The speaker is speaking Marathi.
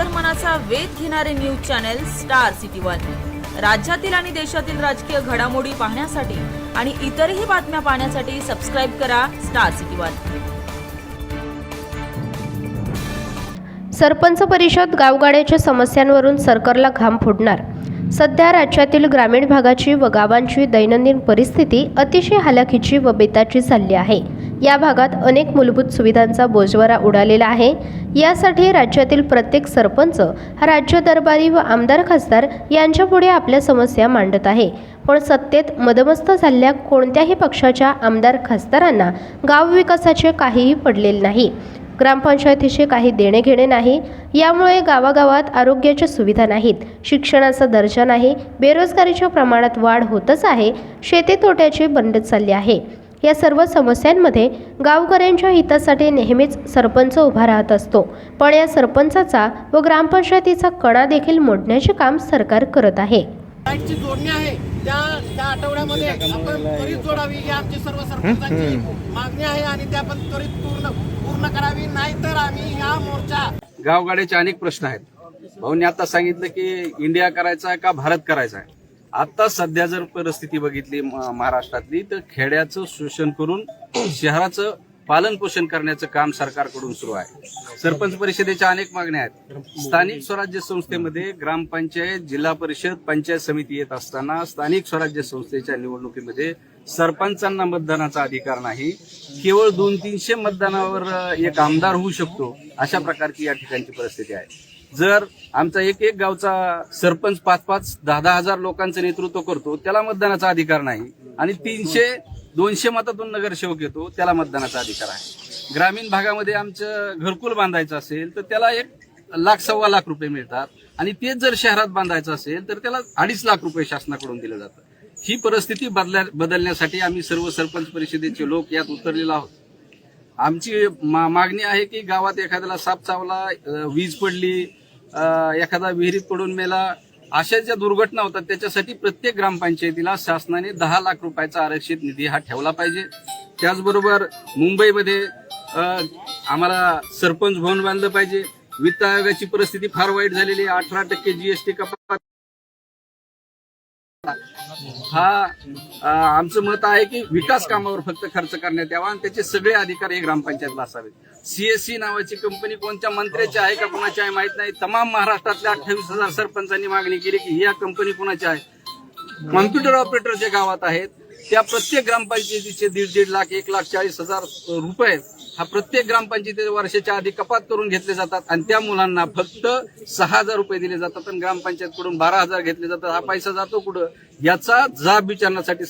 अंतर्मनाचा वेध घेणारे news channel star city one. राज्यातील आणि देशातील राजकीय घडामोडी पाहण्यासाठी आणि इतरही बातम्या पाहण्यासाठी सबस्क्राईब करा स्टार सिटी वन. सरपंच परिषद गावगाड्याच्या समस्यांवरून सरकारला घाम फोडणार. सध्या राज्यातील ग्रामीण भागाची व गावांची दैनंदिन परिस्थिती अतिशय हालाखीची व बेताची चालली आहे. या भागात अनेक मूलभूत सुविधांचा बोजवारा उडालेला आहे. यासाठी राज्यातील प्रत्येक सरपंच हा राज्य दरबारी व आमदार खासदार यांच्यापुढे आपल्या समस्या मांडत आहे. पण सत्तेत मदमस्त झालेल्या कोणत्याही पक्षाच्या आमदार खासदारांना गाव विकासाचे काहीही पडलेले नाही. ग्रामपंचायतीचे काही देणे घेणे नाही. यामुळे गावागावात आरोग्याच्या सुविधा नाहीत. शिक्षणाचा दर्जा नाही. बेरोजगारीच्या प्रमाणात वाढ होतच आहे. शेती तोट्याची बंडत चालली आहे. या सर्व समस्यांमध्ये गावकऱ्यांच्या हितासाठी नेहमीच सरपंच उभा राहत असतो. पण या सरपंचाचा व ग्रामपंचायतीचा कणा देखील मोडण्याचे काम सरकार करत आहे. लाईटची जोडणी आहे. त्या त्या आठवड्यामध्ये आपण त्वरित जोडावी ही आमची सर्व सरपंचांची मागणी आहे आणि त्या पण त्वरित पूर्ण पूर्ण करावी. नाहीतर आम्ही हा मोर्चा गावगाड्याचे अनेक प्रश्न आहेत. भाऊनी आता सांगितलं की इंडिया करायचा आहे का भारत करायचा आहे? आता सध्या जर परिस्थिती बघितली महाराष्ट्रातली तर खेड्याचं शोषण करून शहराचं पालन पोषण करण्याचं काम सरकारकडून सुरू आहे. सरपंच परिषदेच्या अनेक मागण्या आहेत. स्थानिक स्वराज्य संस्थेमध्ये ग्रामपंचायत जिल्हा परिषद पंचायत समिती येत असताना स्थानिक स्वराज्य संस्थेच्या निवडणुकीमध्ये सरपंचांना मतदानाचा अधिकार नाही. केवळ दोन तीनशे मतदानावर एक आमदार होऊ शकतो अशा प्रकारची या ठिकाणची परिस्थिती आहे. जर आमचा एक एक गावचा सरपंच पाच पाच दहा दहा हजार लोकांचं नेतृत्व करतो त्याला मतदानाचा अधिकार नाही. आणि तीनशे दोनशे मतातून नगरसेवक येतो त्याला मतदानाचा अधिकार आहे. ग्रामीण भागामध्ये आमचं घरकुल बांधायचं असेल तर त्याला एक लाख सव्वा लाख रुपये मिळतात. आणि तेच जर शहरात बांधायचं असेल तर त्याला अडीच लाख रुपये शासनाकडून दिलं जातं. ही परिस्थिती बदल्या बदलण्यासाठी आम्ही सर्व सरपंच परिषदेचे लोक यात उतरलेलो आहोत. आमची मा- मागणी आहे की गावात एखाद्याला साप चावला वीज पडली एखादा विहिरीत पडून मेला अशा ज्या दुर्घटना होतात त्याच्यासाठी प्रत्येक ग्रामपंचायतीला शासनाने दहा लाख रुपयाचा आरक्षित निधी हा ठेवला पाहिजे. त्याचबरोबर मुंबईमध्ये आम्हाला सरपंच भवन बांधलं पाहिजे. वित्त आयोगाची परिस्थिती फार वाईट झालेली आहे. अठरा टक्के जीएसटी कपात हा आमचं मत आहे की विकास कामावर फक्त खर्च करण्यात यावा आणि त्याचे सगळे अधिकार हे ग्रामपंचायतला असावेत सीएससी नावाची कंपनी कोणत्या मंत्र्याची आहे का कोणाची आहे माहीत नाही. तमाम महाराष्ट्रातल्या अठ्ठावीस हजार सरपंचांनी मागणी केली की ही या कंपनी कोणाची आहे. कॉम्प्युटर ऑपरेटर जे गावात आहेत त्या प्रत्येक ग्रामपंचायतीचे दीड दीड लाख एक लाख चाळीस हजार रुपये हा प्रत्येक ग्रामपंचायती वर्षाच्या आधी कपात करून घेतले जातात आणि त्या मुलांना फक्त सहा हजार रुपये दिले जातात आणि ग्रामपंचायतकडून बारा हजार घेतले जातात. हा पैसा जातो कुठं? याचा जाब विचारण्यासाठी